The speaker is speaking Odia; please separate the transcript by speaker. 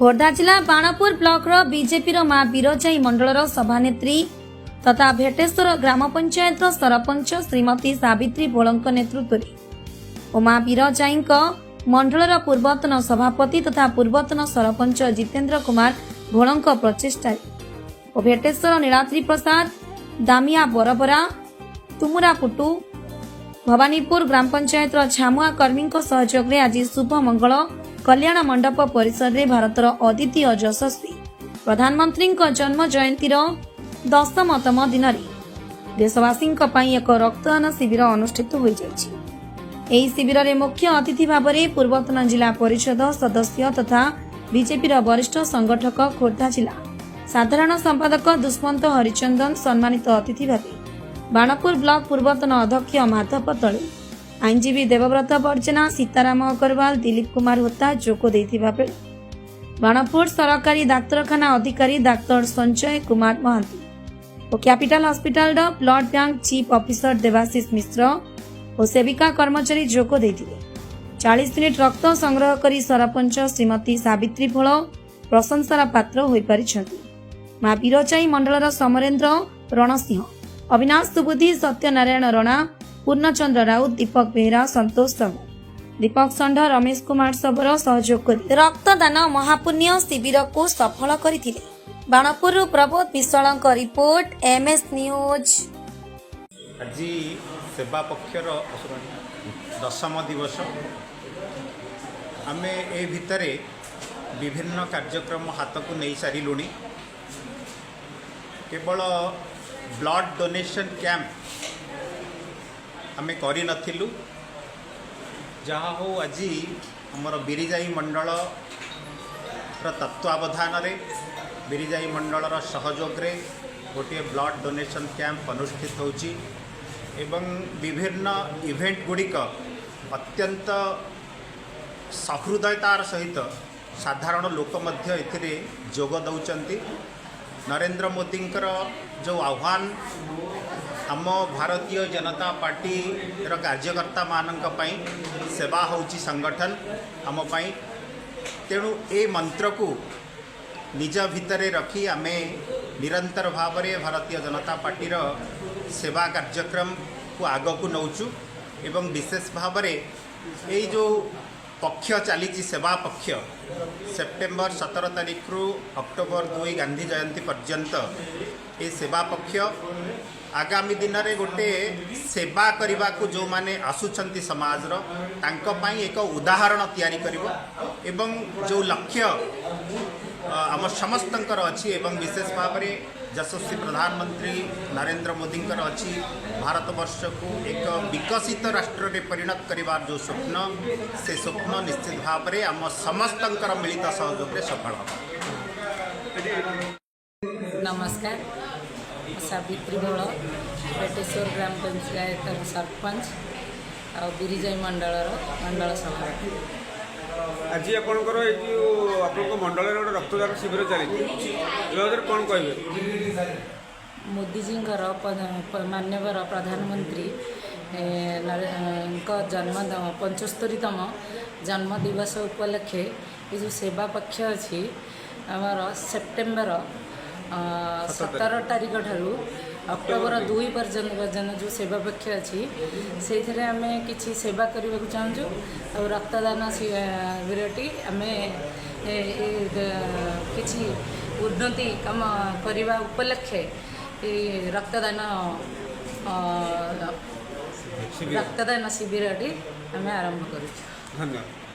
Speaker 1: ଖୋର୍ଦ୍ଧା ଜିଲ୍ଲା ବାଣପୁର ବ୍ଲକର ବିଜେପିର ମା ବୀରଜାଇ ମଣ୍ଡଳର ସଭାନେତ୍ରୀ ତଥା ଭେଟେଶ୍ୱର ଗ୍ରାମ ପଞ୍ଚାୟତର ସରପଞ୍ଚ ଶ୍ରୀମତୀ ସାବିତ୍ରୀ ଭୋଳଙ୍କ ନେତୃତ୍ୱରେ ଓ ମା ବୀରଜାଇଙ୍କ ମଣ୍ଡଳର ପୂର୍ବତନ ସଭାପତି ତଥା ପୂର୍ବତନ ସରପଞ୍ଚ ଜିତେନ୍ଦ୍ର କୁମାର ଭୋଳଙ୍କ ପ୍ରଚେଷ୍ଟାରେ ଓ ଭେଟେଶ୍ୱର ନୀଳାଦ୍ରି ପ୍ରସାଦ ଦାମିଆ ବରବରା ତୁମୁରା ପୁଟୁ ଭବାନୀପୁର ଗ୍ରାମ ପଞ୍ଚାୟତର ଛାମୁଆ କର୍ମୀଙ୍କ ସହଯୋଗରେ ଆଜି ଶୁଭ ମଙ୍ଗଳ କଲ୍ୟାଣ ମଣ୍ଡପ ପରିସରରେ ଭାରତର ଅଦ୍ୱିତୀୟ ଯଶସ୍ୱୀ। ପ୍ରଧାନମନ୍ତ୍ରୀଙ୍କ ଜନ୍ମ ଜୟନ୍ତୀର ଦଶମତମ ଦିନରେ ଦେଶବାସୀଙ୍କ ପାଇଁ ଏକ ରକ୍ତଦାନ ଶିବିର ଅନୁଷ୍ଠିତ ହୋଇଯାଇଛି। ଏହି ଶିବିରରେ ମୁଖ୍ୟ ଅତିଥି ଭାବରେ ପୂର୍ବତନ ଜିଲ୍ଲା ପରିଷଦ ସଦସ୍ୟ ତଥା ବିଜେପିର ବରିଷ୍ଠ ସଂଗଠକ ଖୋର୍ଦ୍ଧା ଜିଲ୍ଲା ସାଧାରଣ ସମ୍ପାଦକ ଦୁଷ୍ମନ୍ତ ହରିଚନ୍ଦନ ସମ୍ମାନିତ ଅତିଥି ଭାବେ ବାଣପୁର ବ୍ଲକ ପୂର୍ବତନ ଅଧ୍ୟକ୍ଷ ମାଧବ ତଳେ ଆଇନଜୀବୀ ଦେବବ୍ରତ ବର୍ଜନା ସୀତାରାମ ଅଗ୍ରୱାଲ ଦିଲ୍ଲୀପ କୁମାର ହୋତା ଯୋଗ ଦେଇଥିବା ବେଳେ ବାଣପୁର ସରକାରୀ ଡାକ୍ତରଖାନା ଅଧିକାରୀ ଡାକ୍ତର ସଞ୍ଜୟ କୁମାର ମହାନ୍ତି ଓ କ୍ୟାପିଟାଲ ହସ୍ପିଟାଲର blood bank chief officer Debashish Mishra ଓ ସେବିକା କର୍ମଚାରୀ ଯୋଗ ଦେଇଥିଲେ। ଚାଳିଶ ମିନିଟ୍ ରକ୍ତ ସଂଗ୍ରହ କରି ସରପଞ୍ଚ ଶ୍ରୀମତୀ ସାବିତ୍ରୀ ଭୋଳ ପ୍ରଶଂସାର ପାତ୍ର ହୋଇପାରିଛନ୍ତି। ମା ବୀରଚାଇ ମଣ୍ଡଳର ସମରେନ୍ଦ୍ର ରଣସିଂହ ଅବିନାଶ ସୁବୁଦ୍ଧି ସତ୍ୟନାରାୟଣ ରଣା ପୂର୍ଣ୍ଣଚନ୍ଦ୍ର ରାଉତ ଦୀପକ ବେହେରା ସନ୍ତୋଷ ସାହୁ। ଦୀପକ ଷଣ୍ଢ ରମେଶ କୁମାର ଶବର ସହଯୋଗ କରି ରକ୍ତଦାନ ମହାପୁଣ୍ୟ ଶିବିରକୁ ସଫଳ କରିଥିଲେ। ବାଣପୁରରୁ ପ୍ରବୋଧ ବିଶ୍ୱାଳଙ୍କ ରିପୋର୍ଟ ଏମ୍ଏସ୍ ନ୍ୟୁଜ୍।
Speaker 2: ଆଜି ସେବା ପକ୍ଷର ଦଶମ ଦିବସ। ଆମେ ଏ ଭିତରେ ବିଭିନ୍ନ କାର୍ଯ୍ୟକ୍ରମ ହାତକୁ ନେଇ ସାରିଲୁଣି। କେବଳ ବ୍ଲଡ଼ ଡୋନେସନ୍ କ୍ୟାମ୍ପ ଆମେ କରିନଥିଲୁ। ଯାହା ହଉ ଆଜି ଆମର ବିରିଜାଇ ମଣ୍ଡଳର ତତ୍ତ୍ୱାବଧାନରେ ବିରିଜାଇ ମଣ୍ଡଳର ସହଯୋଗରେ ଗୋଟିଏ ବ୍ଲଡ଼ ଡୋନେସନ୍ କ୍ୟାମ୍ପ ଅନୁଷ୍ଠିତ ହେଉଛି ଏବଂ ବିଭିନ୍ନ ଇଭେଣ୍ଟ ଗୁଡ଼ିକ ଅତ୍ୟନ୍ତ ସହୃଦୟତାର ସହିତ ସାଧାରଣ ଲୋକ ମଧ୍ୟ ଏଥିରେ ଯୋଗ ଦେଉଛନ୍ତି। ନରେନ୍ଦ୍ର ମୋଦିଙ୍କର ଯେଉଁ ଆହ୍ୱାନ ଆମ ଭାରତୀୟ ଜନତା ପାର୍ଟିର କାର୍ଯ୍ୟକର୍ତ୍ତାମାନଙ୍କ ପାଇଁ ସେବା ହେଉଛି ସଂଗଠନ ଆମ ପାଇଁ ତେଣୁ ଏ ମନ୍ତ୍ରକୁ ନିଜ ଭିତରେ ରଖି ଆମେ ନିରନ୍ତର ଭାବରେ ଭାରତୀୟ ଜନତା ପାର୍ଟିର ସେବା କାର୍ଯ୍ୟକ୍ରମକୁ ଆଗକୁ ନେଉଛୁ ଏବଂ ବିଶେଷ ଭାବରେ ଏଇ ଯେଉଁ ପକ୍ଷ ଚାଲିଛି ସେବା ପକ୍ଷ ସେପ୍ଟେମ୍ବର ସତର ତାରିଖରୁ ଅକ୍ଟୋବର ଦୁଇ ଗାନ୍ଧୀ ଜୟନ୍ତୀ ପର୍ଯ୍ୟନ୍ତ ଏ ସେବା ପକ୍ଷ ଆଗାମୀ ଦିନରେ ଗୋଟେ ସେବା କରିବାକୁ ଯେଉଁମାନେ ଆସୁଛନ୍ତି ସମାଜର ତାଙ୍କ ପାଇଁ ଏକ ଉଦାହରଣ ତିଆରି କରିବ ଏବଂ ଯେଉଁ ଲକ୍ଷ୍ୟ ଅ, ଆମ ସମସ୍ତଙ୍କର ଅଛି ଏବଂ ବିଶେଷ ଭାବରେ ଯଶସ୍ୱୀ ପ୍ରଧାନମନ୍ତ୍ରୀ ନରେନ୍ଦ୍ର ମୋଦିଙ୍କର ଅଛି ଭାରତବର୍ଷକୁ ଏକ ବିକଶିତ ରାଷ୍ଟ୍ରରେ ପରିଣତ କରିବାର ଯେଉଁ ସ୍ୱପ୍ନ ସେ ସ୍ୱପ୍ନ ନିଶ୍ଚିତ ଭାବରେ ଆମ ସମସ୍ତଙ୍କର ମିଳିତ ସହଯୋଗରେ ସଫଳ ହେବ।
Speaker 3: ନମସ୍କାର। ସାବିତ୍ରୀ ଭୋଳ ବେଟେଶ୍ୱର ଗ୍ରାମ ପଞ୍ଚାୟତର ସରପଞ୍ଚ ଆଉ ବିରିଜାଇ ମଣ୍ଡଳର ମଣ୍ଡଳ ସଭାପତି
Speaker 4: ଆଜି ଆପଣଙ୍କର ଏଇ ଯେଉଁ ଆପଣଙ୍କ ମଣ୍ଡଳରେ ଗୋଟେ ରକ୍ତଦାନ ଶିବିର ଚାଲିଛି ଏ କ'ଣ କହିବେ
Speaker 3: ମୋଦିଜୀଙ୍କର ମାନ୍ୟବର ପ୍ରଧାନମନ୍ତ୍ରୀ ଙ୍କ ଜନ୍ମ ପଞ୍ଚସ୍ତରୀତମ ଜନ୍ମ ଦିବସ ଉପଲକ୍ଷେ ଏ ଯେଉଁ ସେବା ପକ୍ଷ ଅଛି ଆମର ସେପ୍ଟେମ୍ବର ସତର ତାରିଖ ଠାରୁ ଅକ୍ଟୋବର ଦୁଇ ପର୍ଯ୍ୟନ୍ତ ପର୍ଯ୍ୟନ୍ତ ଯେଉଁ ସେବା ପକ୍ଷ ଅଛି ସେଇଥିରେ ଆମେ କିଛି ସେବା କରିବାକୁ ଚାହୁଁଛୁ ଆଉ ରକ୍ତଦାନ ଶିବିରଟି ଆମେ କିଛି ଉନ୍ନତି କାମ କରିବା ଉପଲକ୍ଷେ
Speaker 4: ରକ୍ତଦାନ
Speaker 3: ରକ୍ତଦାନ ଶିବିରଟି ଆମେ ଆରମ୍ଭ କରୁଛୁ
Speaker 4: ଧନ୍ୟବାଦ